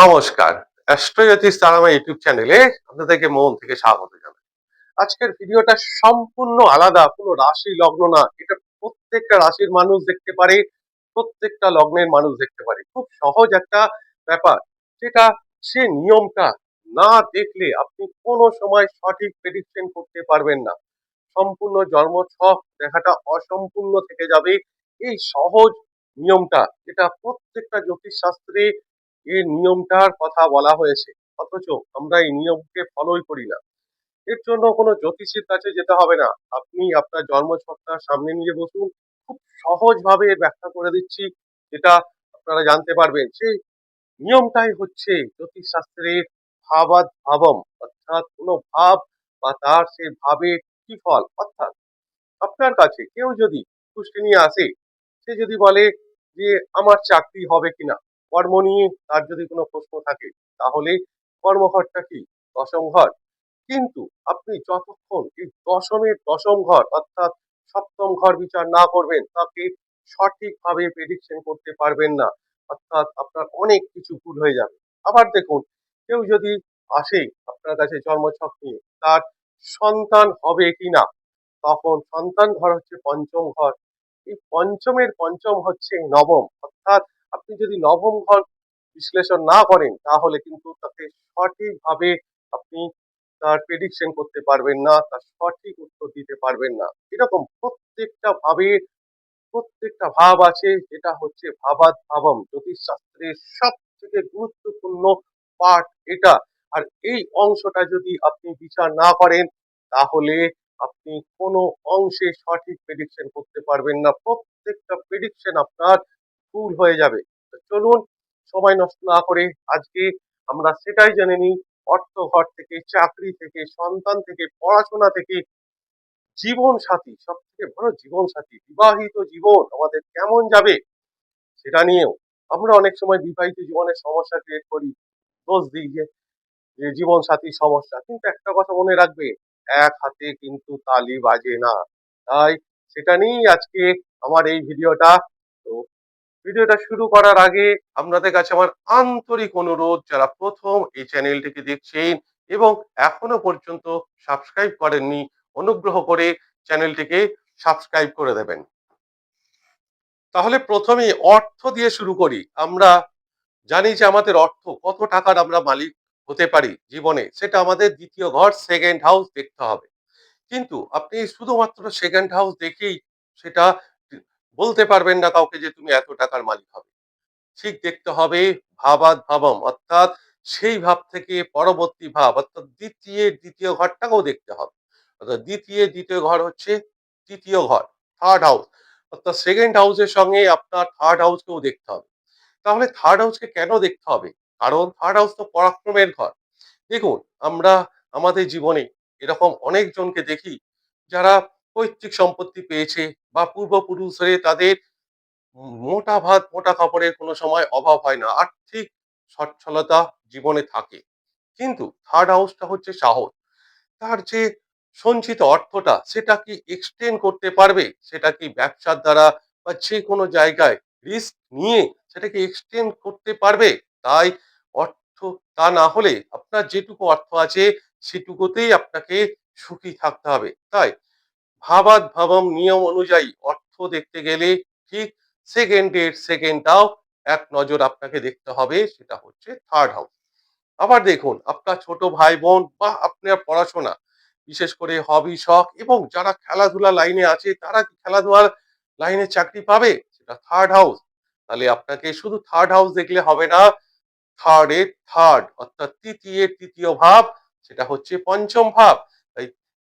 নমস্কার অ্যাস্ট্রোজ্যোতিষ তারামা ইউটিউব চ্যানেলে আপনাদেরকে মন থেকে স্বাগত জানাই। আজকের ভিডিওটা সম্পূর্ণ আলাদা, কোনো রাশি লগ্ন না। এটা প্রত্যেকটা রাশির মানুষ দেখতে পারে, প্রত্যেকটা লগ্নের মানুষ দেখতে পারে। খুব সহজ একটা ব্যাপার, যেটা সে নিয়মটা না দেখলে আপনি কোনো সময় সঠিক প্রেডিকশন করতে পারবেন না। সম্পূর্ণ জন্ম ছক দেখাটা অসম্পূর্ণ থেকে যাবে। এই সহজ নিয়মটা, যেটা প্রত্যেকটা জ্যোতিষ শাস্ত্রে এই নিয়মটার কথা বলা হয়েছে। অথচ আমরা এই নিয়মকে ফলোই করি না। এর জন্য কোনো জ্যোতিষীর কাছে যেতে হবে না। আপনি আপনার জন্মছকটা সামনে নিয়ে বসুন। খুব সহজভাবে ব্যাখ্যা করে দিচ্ছি, যেটা আপনারা জানতে পারবেন। সেই নিয়মটাই হচ্ছে জ্যোতিষ শাস্ত্রের ভাবাদ ভাবম অর্থাৎ কোনো ভাব বা তার সেই ভাবের কি ফল, অর্থাৎ আপনার কাছে কেউ যদি পুষ্টি নিয়ে আসে, সে যদি বলে যে আমার চাকরি হবে কিনা কর্ম নিয়ে তার যদি কোনো প্রশ্ন থাকে, তাহলে কর্মঘরটা কি? দশম ঘর। কিন্তু আপনি যতক্ষণ এই দশমের দশম ঘর, অর্থাৎ সপ্তম ঘর বিচার না করবেন, তাকে সঠিকভাবে প্রেডিকশন করতে পারবেন না। অর্থাৎ আপনার অনেক কিছু ভুল হয়ে যাবে। আবার দেখুন, কেউ যদি আসে আপনার কাছে জন্মছক নিয়ে, তার সন্তান হবে কিনা? তখন সন্তান ঘর হচ্ছে পঞ্চম ঘর। এই পঞ্চমের পঞ্চম হচ্ছে নবম। অর্থাৎ আপনি যদি নবম ঘর বিশ্লেষণ না করেন, তাহলে কিন্তু তাকে সঠিকভাবে আপনি তার প্রেডিকশন করতে পারবেন না, তার সঠিক উত্তর দিতে পারবেন না। এরকম প্রত্যেকটা ভাবে, প্রত্যেকটা ভাব আছে, যেটা হচ্ছে ভাবাত ভাবম জ্যোতিষশাস্ত্রের সব থেকে গুরুত্বপূর্ণ পাঠ এটা। আর এই অংশটা যদি আপনি বিচার না করেন, তাহলে আপনি কোনো অংশে সঠিক প্রেডিকশন করতে পারবেন না। প্রত্যেকটা প্রেডিকশন আপনার ভুল হয়ে যাবে। চলুন, সময় নষ্ট না করে আজকে আমরা সেটাই জেনে নিই অর্থ ঘর থেকে, চাকরি থেকে, সন্তান থেকে, পড়াশোনা থেকে জীবন সাথী সব থেকে বড় জীবন সাথী বিবাহিত জীবন আমাদের কেমন যাবে সেটা নিয়েও আমরা অনেক সময় বিবাহিত জীবনের সমস্যা ক্রিয়েট করি। দোষ দিই যে জীবন সাথীর সমস্যা। কিন্তু একটা কথা মনে রাখবে, এক হাতে কিন্তু তালি বাজে না। তাই সেটা নিয়েই আজকে আমার এই ভিডিওটা। তো ভিডিওটা শুরু করার আগে আপনাদের কাছে আমার আন্তরিক অনুরোধ, যারা প্রথম এই চ্যানেলটিকে দেখছেন এবং এখনও পর্যন্ত সাবস্ক্রাইব করেননি, অনুগ্রহ করে চ্যানেলটিকে সাবস্ক্রাইব করে দেবেন। তাহলে প্রথমে অর্থ দিয়ে শুরু করি। আমরা জানি যে আমাদের অর্থ, কত টাকার আমরা মালিক হতে পারি জীবনে, সেটা আমাদের দ্বিতীয় ঘর সেকেন্ড হাউস দেখতে হবে। কিন্তু আপনি শুধুমাত্র সেকেন্ড হাউস দেখেই সেটা বলতে পারবেন না কাউকে যে তুমি এত টাকার মালিক হবে। ঠিক দেখতে হবে ভাবাদ ভাবম, অর্থাৎ সেই ভাব থেকে পরবর্তী ভাব, অর্থাৎ দ্বিতীয় দ্বিতীয় ঘরটাকেও দেখতে হবে। অর্থাৎ দ্বিতীয় দ্বিতীয় ঘর হচ্ছে তৃতীয় ঘর থার্ড হাউস অর্থাৎ সেকেন্ড হাউসের সঙ্গে আপনার থার্ড হাউসকেও দেখতে হবে। তাহলে থার্ড হাউসকে কেন দেখতে হবে? কারণ থার্ড হাউস তো পরাক্রমের ঘর। দেখুন, আমরা আমাদের জীবনে এরকম অনেকজনকে দেখি যারা পৈতৃক সম্পত্তি পেয়েছে বা পূর্বপুরুষরে তাদের মোটা ভাত, মোটা কাপড়ের কোনো সময় অভাব হয় না। আর্থিক সচ্ছলতা জীবনে থাকে। কিন্তু থার্ড হাউসটা হচ্ছে সাহস। তার যে সঞ্চিত অর্থটা, সেটা কি এক্সটেন্ড করতে পারবে? সেটা কি ব্যবসার দ্বারা বা যে কোনো জায়গায় রিস্ক নিয়ে সেটাকে এক্সটেন্ড করতে পারবে? তাই অর্থ তা না হলে আপনার যেটুকু অর্থ আছে, সেটুকুতেই আপনাকে সুখী থাকতে হবে। তাই ভাবাদ ভাবম নিয়ম অনুযায়ী অর্থ দেখতে গেলে ঠিক সেকেন্ডের সেকেন্ডটাও এক নজর আপনাকে দেখতে হবে, সেটা হচ্ছে থার্ড হাউস আবার দেখুন, আপনার ছোট ভাই বোন বা আপনার পড়াশোনা, বিশেষ করে হবি শখ এবং যারা খেলাধুলা লাইনে আছে, তারা কি খেলাধুলার লাইনে চাকরি পাবে? সেটা থার্ড হাউস তাহলে আপনাকে শুধু থার্ড হাউস দেখলে হবে না থার্ড এর থার্ড অর্থাৎ তৃতীয় তৃতীয় ভাব, সেটা হচ্ছে পঞ্চম ভাব।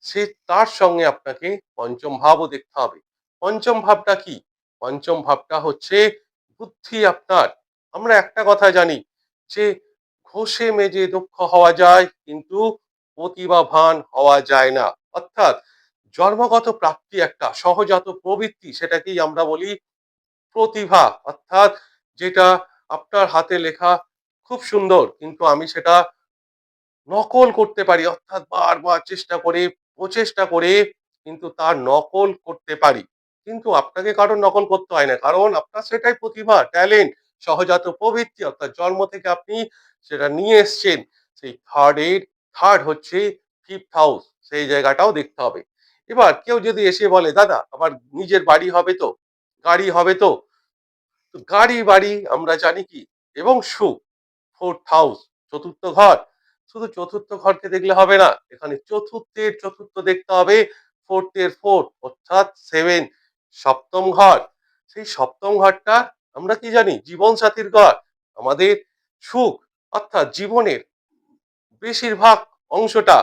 সে তার সঙ্গে আপনাকে পঞ্চম ভাবও দেখতে হবে। পঞ্চম ভাবটা কি? পঞ্চম ভাবটা হচ্ছে বুদ্ধি আপনার। আমরা একটা কথা জানি যে ঘষে মেজে দক্ষ হওয়া যায় কিন্তু প্রতিভাবান হওয়া যায় না। অর্থাৎ জন্মগত প্রাপ্তি একটা, সহজাত প্রবৃত্তি সেটাকেই আমরা বলি প্রতিভা। অর্থাৎ যেটা আপনার হাতে লেখা খুব সুন্দর কিন্তু আমি সেটা নকল করতে পারি। অর্থাৎ বারবার চেষ্টা করে প্রচেষ্টা করে কিন্তু তার নকল করতে পারি। কিন্তু আপনাকে কারণ নকল করতে হয় না। কারণ আপনার সেটাই প্রতিভা, ট্যালেন্ট, সহজাত প্রবৃত্তি। অর্থাৎ জন্ম থেকে আপনি সেটা নিয়ে এসছেন, সেই থার্ড এর থার্ড হচ্ছে ফিফথ হাউস সেই জায়গাটাও দেখতে হবে। এবার কেউ যদি এসে বলে, দাদা, আমার নিজের বাড়ি হবে তো? গাড়ি হবে তো? গাড়ি, বাড়ি আমরা জানি কি? এবং সুখ ফোর্থ হাউস চতুর্থ ঘর। শুধু চতুর্থ ঘরকে দেখলে হবে না, এখানে চতুর্থের চতুর্থ দেখতে হবে ফোর্থ এর ফোর্থ অর্থাৎ সেভেন সপ্তম ঘর। সেই সপ্তম ঘরটা আমরা কি জানি? জীবন সাথীর ঘর। আমাদের সুখ, অর্থাৎ জীবনের বেশিরভাগ অংশটা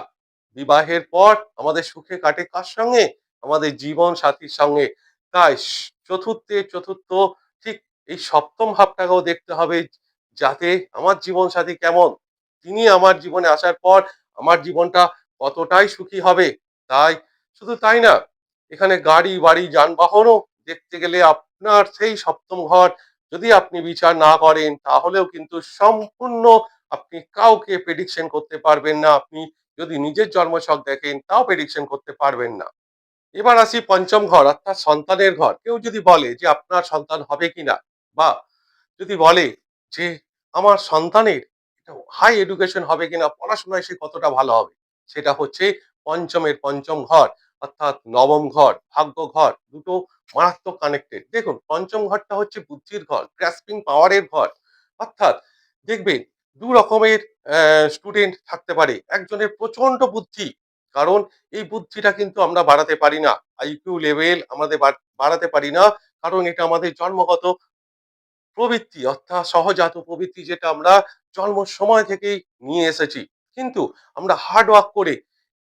বিবাহের পর আমাদের সুখে কাটে কার সঙ্গে? আমাদের জীবন সাথীর সঙ্গে। তাই চতুর্থে চতুর্থ, ঠিক এই সপ্তম ভাবটাকেও দেখতে হবে, যাতে আমার জীবন সাথী কেমন? তিনি আমার জীবনে আসার পর আমার জীবনটা কতটাই সুখী হবে, তাই শুধু তাই না, এখানে গাড়ি, বাড়ি, যানবাহনও দেখতে গেলে আপনার সেই সপ্তম ঘর। যদি আপনি বিচার না করেন, তাহলেও কিন্তু সম্পূর্ণ আপনি কাউকে প্রেডিকশন করতে পারবেন না। আপনি যদি নিজের জন্মছক দেখেন, তাও প্রেডিকশন করতে পারবেন না। এবার আসি পঞ্চম ঘর, অর্থাৎ সন্তানের ঘর। কেউ যদি বলে যে আপনার সন্তান হবে কিনা, বা যদি বলে যে আমার সন্তানের হাই এডুকেশন হবে কিনা, পড়াশোনায় সে কতটা ভালো হবে? সেটা হচ্ছে পঞ্চমের পঞ্চম ঘর, অর্থাৎ নবম ঘর, ভাগ্য ঘর, দুটো মারাত্মক কানেক্টেড দেখুন, পঞ্চম ঘরটা হচ্ছে বুদ্ধির ঘর গ্রাসপিং পাওয়ারের ঘর। অর্থাৎ দেখবেন, দু রকমের স্টুডেন্ট থাকতে পারে। একজনের প্রচণ্ড বুদ্ধি, কারণ এই বুদ্ধিটা কিন্তু আমরা বাড়াতে পারি না। আইকিউ লেভেল আমাদের বাড়াতে পারি না, কারণ এটা আমাদের জন্মগত প্রবৃত্তি, অর্থাৎ সহজাত প্রবৃত্তি যেটা আমরা জন্ম সময় থেকেই নিয়ে এসেছি। কিন্তু আমরা হার্ড ওয়ার্ক করে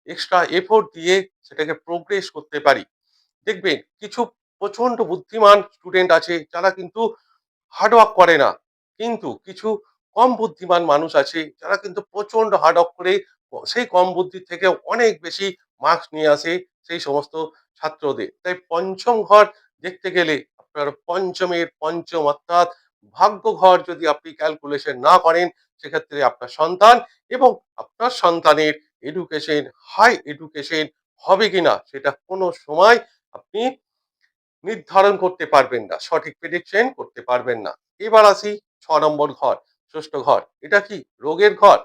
এক্সট্রা এফোর্ট দিয়ে সেটাকে প্রোগ্রেস করতে পারি। দেখবেন কিছু প্রচণ্ড বুদ্ধিমান স্টুডেন্ট আছে, যারা কিন্তু হার্ড ওয়ার্ক করে না। কিন্তু কিছু কম বুদ্ধিমান মানুষ আছে, যারা কিন্তু প্রচণ্ড হার্ড ওয়ার্ক করে সেই কম বুদ্ধি থেকে অনেক বেশি মার্কস নিয়ে আসে সেই সমস্ত ছাত্রদের। তাই পঞ্চম ঘর দেখতে গেলে আপনার পঞ্চমের পঞ্চম অর্থাৎ ভাগ্য ঘর যদি আপনি ক্যালকুলেশন না করেন, সেক্ষেত্রে আপনার সন্তান এবং আপনার সন্তানের এডুকেশন হাই এডুকেশন হবে কিনা, সেটা কোনো সময় আপনি নির্ধারণ করতে পারবেন না, সঠিক প্রেডিকশন করতে পারবেন না। এবার আসি ছ নম্বর ঘর, ষষ্ঠ ঘর। এটা কি? রোগের ঘর।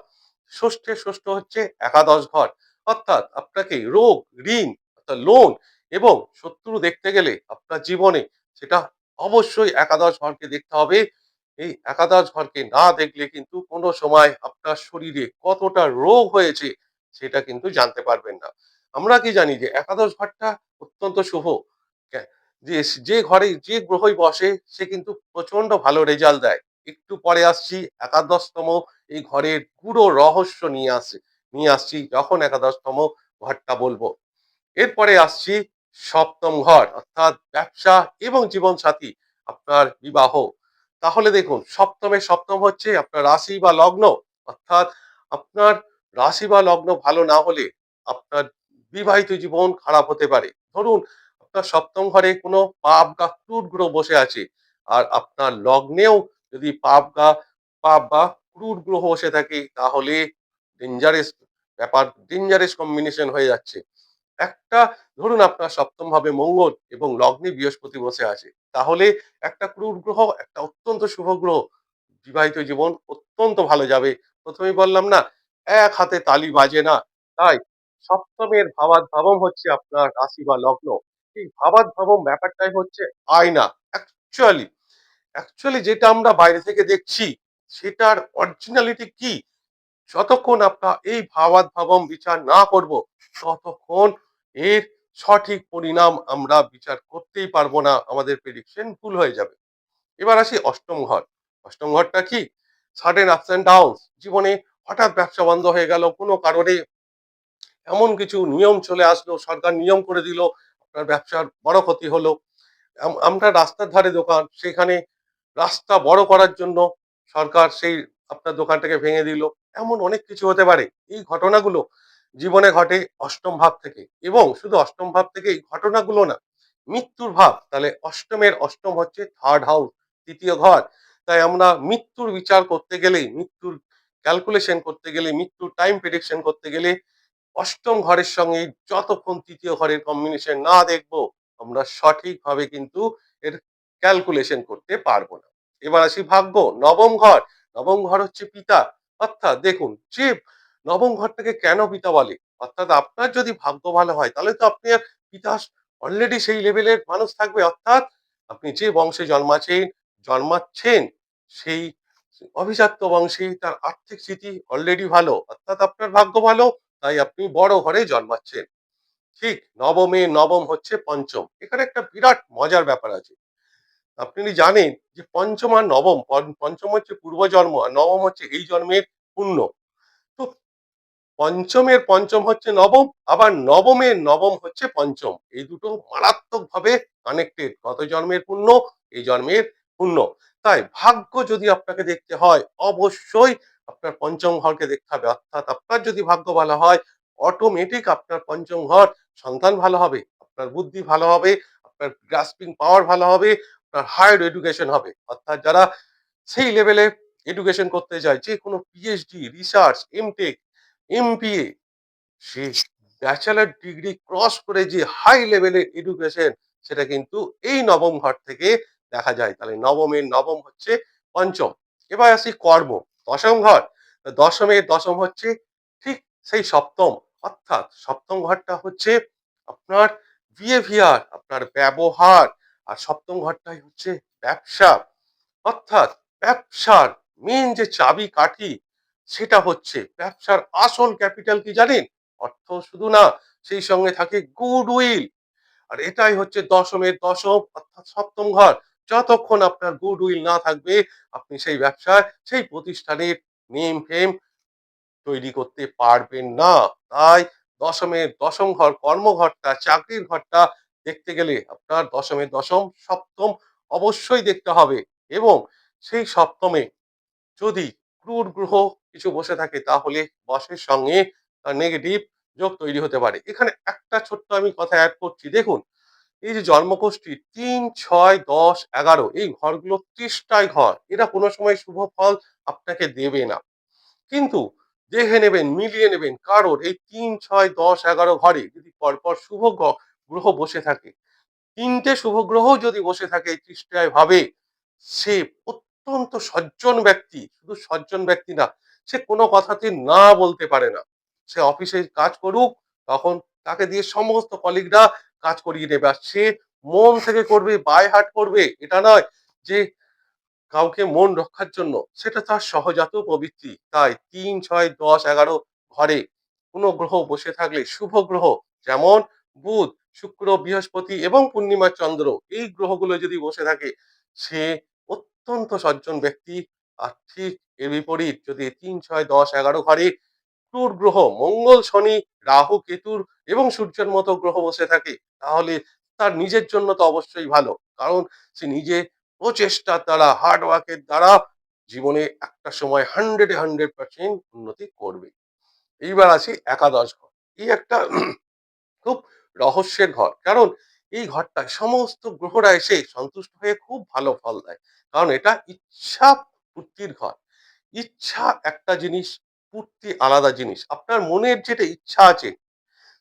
ষষ্ঠে ষষ্ঠ হচ্ছে একাদশ ঘর। অর্থাৎ আপনাকে রোগ, ঋণ, অর্থাৎ লোন এবং শত্রু দেখতে গেলে আপনার জীবনে সেটা অবশ্যই একাদশ ঘরকে দেখতে হবে। এই একাদশ ঘরকে না দেখলে কিন্তু কোনো সময় আপনার শরীরে কতটা রোগ হয়েছে সেটা কিন্তু জানতে পারবেন না। আমরা কি জানি যে একাদশ ঘরটা অত্যন্ত শুভ। যে যে ঘরে যে গ্রহই বসে, সে কিন্তু প্রচণ্ড ভালো রেজাল্ট দেয়। একটু পরে আসছি, একাদশতম এই ঘরের পুরো রহস্য নিয়ে আসছে নিয়ে আসছি, যখন একাদশতম ঘরটা বলব। এরপরে আসছি সপ্তম ঘর, অর্থাৎ ব্যবসা এবং জীবন সাথী আপনার বিবাহ। তাহলে দেখুন, সপ্তমে সপ্তম হচ্ছে আপনার রাশি বা লগ্ন, অর্থাৎ আপনার রাশি বা লগ্ন ভালো না হলে আপনার বিবাহিত জীবন খারাপ হতে পারে। ধরুন, আপনার সপ্তম ঘরে কোনো পাপ বা ক্রুর গ্রহ বসে আছে, আর আপনার লগ্নেও যদি পাপ গা পাপ বা ক্রুর গ্রহ বসে থাকে, তাহলে ডেঞ্জারাস ব্যাপার ডেঞ্জারাস কম্বিনেশন হয়ে যাচ্ছে। একটা ধরুন আপনার সপ্তম ভাবে মঙ্গল এবং লগ্নে বৃহস্পতি বসে আছে, তাহলে একটা ক্রুর গ্রহ, একটা অত্যন্ত শুভ গ্রহ, বিবাহিত জীবন অত্যন্ত ভালো যাবে। প্রথমেই বললাম না, এক হাতে তালি বাজে না, তাই সপ্তমের ভাবাত ভাবম হচ্ছে আপনার রাশি বা লগ্ন। এই ভাবাত ভাবম ব্যাপারটাই হচ্ছে আয়না অ্যাকচুয়ালি অ্যাকচুয়ালি যেটা আমরা বাইরে থেকে দেখছি, সেটার অরিজিনালিটি কি? যতক্ষণ আপনার এই ভাবাত ভাবম বিচার না করব, ততক্ষণ এর সঠিক পরিণাম আমরা বিচার করতেই পারব না। আমাদের প্রেডিকশন ভুল হয়ে যাবে। এবার আসি অষ্টম ঘর। অষ্টম ঘরটা কি? সাডেন আপস অ্যান্ড ডাউন জীবনে হঠাৎ ব্যবসা বন্ধ হয়ে গেল, কোনো কারণে এমন কিছু নিয়ম চলে আসলো, সরকার নিয়ম করে দিল, আপনার ব্যবসার বড় ক্ষতি হলো। আমরা রাস্তার ধারে দোকান, সেখানে রাস্তা বড় করার জন্য সরকার সেই আপনার দোকানটাকে ভেঙে দিল। এমন অনেক কিছু হতে পারে। এই ঘটনাগুলো জীবনে ঘটে অষ্টম ভাব থেকে। এবং শুধু অষ্টম ভাব থেকে এই ঘটনাগুলো না, মৃত্যুর ভাব। তাহলে অষ্টমের অষ্টম হচ্ছে থার্ড হাউস তৃতীয় ঘর। তাই আমরা মৃত্যুর বিচার করতে গেলে, মৃত্যুর ক্যালকুলেশন করতে গেলে, মৃত্যুর টাইম প্রেডিকশন করতে গেলে অষ্টম ঘরের সঙ্গে যতক্ষণ তৃতীয় ঘরের কম্বিনেশন না দেখব, আমরা সঠিকভাবে কিন্তু এর ক্যালকুলেশন করতে পারব না। এবার আসি ভাগ্য, নবম ঘর। নবম ঘর হচ্ছে পিতা। অর্থাৎ দেখুন যে নবম ঘরটাকে কেন পিতা বলে? অর্থাৎ আপনার যদি ভাগ্য ভালো হয়, তাহলে তো আপনি আর পিতা অলরেডি সেই লেভেলের মানুষ থাকবে। অর্থাৎ আপনি যে বংশে জন্মাচ্ছেন জন্মাচ্ছেন, সেই অভিজাত্য বংশে তার আর্থিক স্থিতি অলরেডি ভালো। অর্থাৎ আপনার ভাগ্য ভালো, তাই আপনি বড় ঘরে জন্মাচ্ছেন। ঠিক নবমে নবম হচ্ছে পঞ্চম। এখানে একটা বিরাট মজার ব্যাপার আছে। আপনি জানেন যে পঞ্চম আর নবম পঞ্চম হচ্ছে পূর্বজন্ম আর নবম হচ্ছে এই জন্মের পুণ্য। তো পঞ্চমের পঞ্চম হচ্ছে নবম, আবার নবমের নবম হচ্ছে পঞ্চম। এই দুটো মারাত্মক ভাবে কানেক্টেড গত জন্মের পুণ্য? এই জন্মের পুণ্য। তাই ভাগ্য যদি আপনাকে দেখতে হয়, অবশ্যই আপনার পঞ্চম ঘরকে দেখতে হবে। অর্থাৎ আপনার যদি ভাগ্য ভালো হয় অটোমেটিক আপনার পঞ্চম ঘর সন্তান ভালো হবে, আপনার বুদ্ধি ভালো হবে, আপনার গ্রাস্পিং পাওয়ার ভালো হবে আপনার হায়ার এডুকেশন হবে। অর্থাৎ যারা সেই লেভেলে এডুকেশন করতে যায় যে কোনো পিএইচডি রিসার্চ এমটেক এমবিএ সে ব্যাচেলার ডিগ্রি ক্রস করে যে হাই লেভেলের এডুকেশন সেটা কিন্তু এই নবম ঘর থেকে দেখা যায়। তাহলে নবমের, নবম হচ্ছে পঞ্চম। এবার আসি কর্ম। দশম ঘর। দশমের, দশম হচ্ছে ঠিক সেই সপ্তম। অর্থাৎ সপ্তম ঘরটা হচ্ছে আপনার বিহেভিয়ার আপনার ব্যবহার। আর সপ্তম ঘরটাই হচ্ছে ব্যবসা। অর্থাৎ ব্যবসার মেন যে চাবি কাঠি, সেটা হচ্ছে ব্যবসার আসল ক্যাপিটাল কি জানেন? অর্থ শুধু না, সেই সঙ্গে থাকে গুড উইল আর এটাই হচ্ছে দশমের দশম, অর্থাৎ সপ্তম ঘর। যতক্ষণ আপনার গুড উইল না থাকবে, আপনি সেই ব্যবসায়, সেই প্রতিষ্ঠানের নেম ফেম তৈরি করতে পারবেন না। তাই দশমের দশম ঘর, কর্মঘরটা, চাকরির ঘরটা দেখতে গেলে আপনার দশমের দশম, সপ্তম অবশ্যই দেখতে হবে এবং সেই সপ্তমে যদি ক্রুর গ্রহ কিছু বসে থাকে তাহলে বসের সঙ্গে তার নেগেটিভ যোগ তৈরি হতে পারে। এখানে একটা ছোট্ট আমি কথা অ্যাড করছি। দেখুন, এই যে জন্মকোষ্ঠী তিন, ছয়, দশ, এগারো, এই ঘরগুলো ত্রিশটায় ঘর। এরা কোনো সময় শুভ ফল আপনাকে দেবে না। কিন্তু দেখে নেবেন, মিলিয়ে নেবেন কারোর এই তিন, ছয়, দশ, এগারো ঘরে যদি পরপর শুভ গ্রহ বসে থাকে। তিনটে শুভ গ্রহ যদি বসে থাকে তৃষ্টায় ভাবে, সে অত্যন্ত সজ্জন ব্যক্তি, শুধু সজ্জন ব্যক্তি না, সে কোনো কথাতে না বলতে পারে না। সে অফিসে কাজ করুক, তখন তাকে দিয়ে সমস্ত কলিগরা কাজ করিয়ে নেবে আর সে মন থেকে করবে, বাই হাট করবে, এটা নয় যে কাউকে মন রক্ষার জন্য। সেটা তার সহজাত প্রবৃত্তি। তাই তিন, ছয়, দশ, এগারো ঘরে কোনো গ্রহ বসে থাকলে শুভ গ্রহ যেমন বুধ, শুক্র, বৃহস্পতি এবং পূর্ণিমা চন্দ্র এই গ্রহগুলো যদি বসে থাকে, সে অত্যন্ত সজ্জন ব্যক্তি। আর ঠিক এর বিপরীত যদি তিন, ছয়, দশ, এগারো ঘরে ক্রুর গ্রহ মঙ্গল, শনি, রাহু, কেতুর এবং সূর্যের মতো গ্রহ বসে থাকে, তাহলে তার নিজের জন্য তো অবশ্যই ভালো। কারণ সে নিজে প্রচেষ্টার দ্বারা হার্ড ওয়ার্কের দ্বারা জীবনে একটা সময় হান্ড্রেড হান্ড্রেড পার্সেন্ট উন্নতি করবে। এইবার আসি একাদশ ঘর। এই একটা খুব রহস্যের ঘর। কারণ এই ঘরটা সমস্ত গ্রহরা এসে সন্তুষ্ট হয়ে খুব ভালো ফল দেয়। কারণ এটা ইচ্ছা পূর্তির ঘর। ইচ্ছা একটা জিনিস, পূর্তি আলাদা জিনিস। আপনার মনের যেটা ইচ্ছা আছে,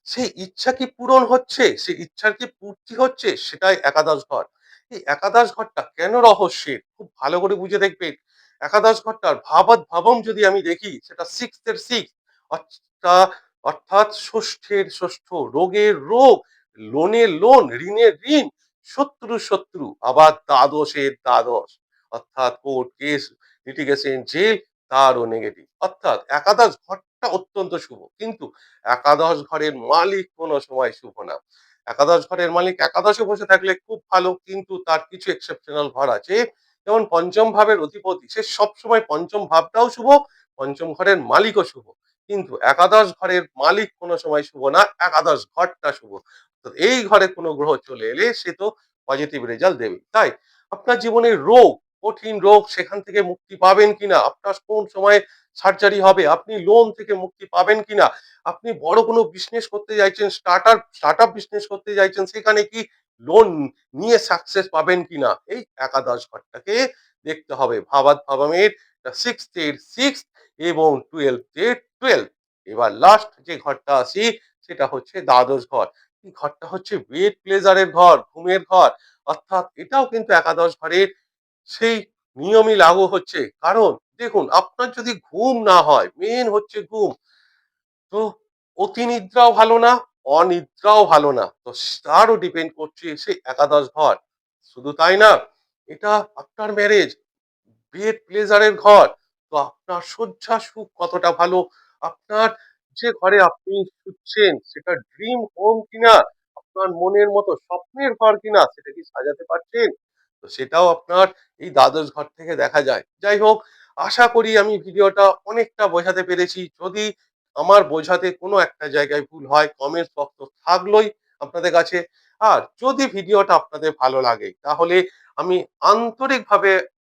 সেই ইচ্ছা কি পূরণ হচ্ছে? সেই ইচ্ছার কি পূর্তি হচ্ছে? সেটাই একাদশ ঘর। এই একাদশ ঘরটা কেন রহস্যের? খুব ভালো করে বুঝে দেখবেন। একাদশ ঘরটার ভাবাত ভাবম যদি আমি দেখি, সেটা সিক্স এর সিক্স অর্থাৎ অর্থাৎ ষষ্ঠের ষষ্ঠ রোগের রোগ লোনের লোন, ঋণের ঋণ, শত্রু শত্রু, আবার দ্বাদশের দ্বাদশ। অর্থাৎ কোর্ট কেস লিটিগেশন জেল তারও নেগেটিভ অর্থাৎ একাদশ ঘরটা অত্যন্ত শুভ, কিন্তু একাদশ ঘরের মালিক কোনো সময় শুভ না। একাদশ ঘরের মালিক একাদশে বসে থাকলে খুব ভালো, কিন্তু তার কিছু এক্সেপশনাল ঘর আছে। যেমন পঞ্চম ভাবের অধিপতি, সে সবসময় পঞ্চম ভাবটাও শুভ, পঞ্চম ঘরের মালিকও শুভ। কিন্তু একাদশ ঘরের মালিক কোনো সময় শুভ না, একাদশ ঘরটা শুভ। তো এই ঘরে কোনো গ্রহ চলে এলে সে তো পজিটিভ রেজাল্ট দেবে। তাই আপনার জীবনের রোগ, কঠিন রোগ সেখান থেকে মুক্তি পাবেন কিনা? আপনার কোন সময় সার্জারি হবে? আপনি লোন থেকে মুক্তি পাবেন কিনা? আপনি বড় কোনো বিজনেস করতে চাইছেন স্টার্টার স্টার্ট আপ বিজনেস করতে চাইছেন, সেখানে কি লোন নিয়ে সাকসেস পাবেন কিনা? এই একাদশ ঘরটাকে দেখতে হবে। ভাবাত ভাবামের সিক্স এর সিক্স এবং টুয়েলভ এর টুয়েলভ এবার লাস্ট যে ঘরটা আসি সেটা হচ্ছে দ্বাদশ ঘর। এই ঘরটা হচ্ছে ওয়েট প্লেজারের ঘর, ঘুমের ঘর। অর্থাৎ এটাও কিন্তু একাদশ ঘরের সেই নিয়মই লাগু হচ্ছে। কারণ দেখুন, আপনার যদি ঘুম না হয় মেন হচ্ছে ঘুম, তো অতি নিদ্রাও ভালো না, অনিদ্রাও ভালো না। তো তারও ডিপেন্ড করছে সেই একাদশ ঘর। শুধু তাই না, এটা আফটার ম্যারেজ বেড প্লেজারের ঘর তো আপনার শয্যা সুখ কতটা ভালো? আপনার যে ঘরে আপনি শুচ্ছেন, সেটা ড্রিম হোম কিনা? আপনার মনের মতো স্বপ্নের ঘর কিনা? সেটা কি সাজাতে পারছেন? তো সেটাও আপনার এই দ্বাদশ ঘর থেকে দেখা যায়। যাই হোক, আশা করি আমি ভিডিওটা অনেকটা বোঝাতে পেরেছি। যদি আমার বোঝাতে কোনো একটা জায়গায় ভুল হয় কমেন্ট বক্স থাকলোই আপনাদের কাছে। আর যদি ভিডিওটা আপনাদের ভালো লাগে, তাহলে আমি আন্তরিকভাবে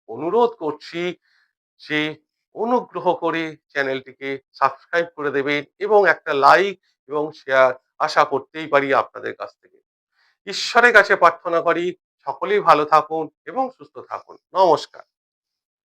অনুরোধ করছি যে অনুগ্রহ করে চ্যানেলটিকে সাবস্ক্রাইব করে দেবেন এবং একটা লাইক এবং শেয়ার আশা করতেই পারি আপনাদের কাছ থেকে। ঈশ্বরের কাছে প্রার্থনা করি, সকলেই ভালো থাকুন এবং সুস্থ থাকুন। নমস্কার।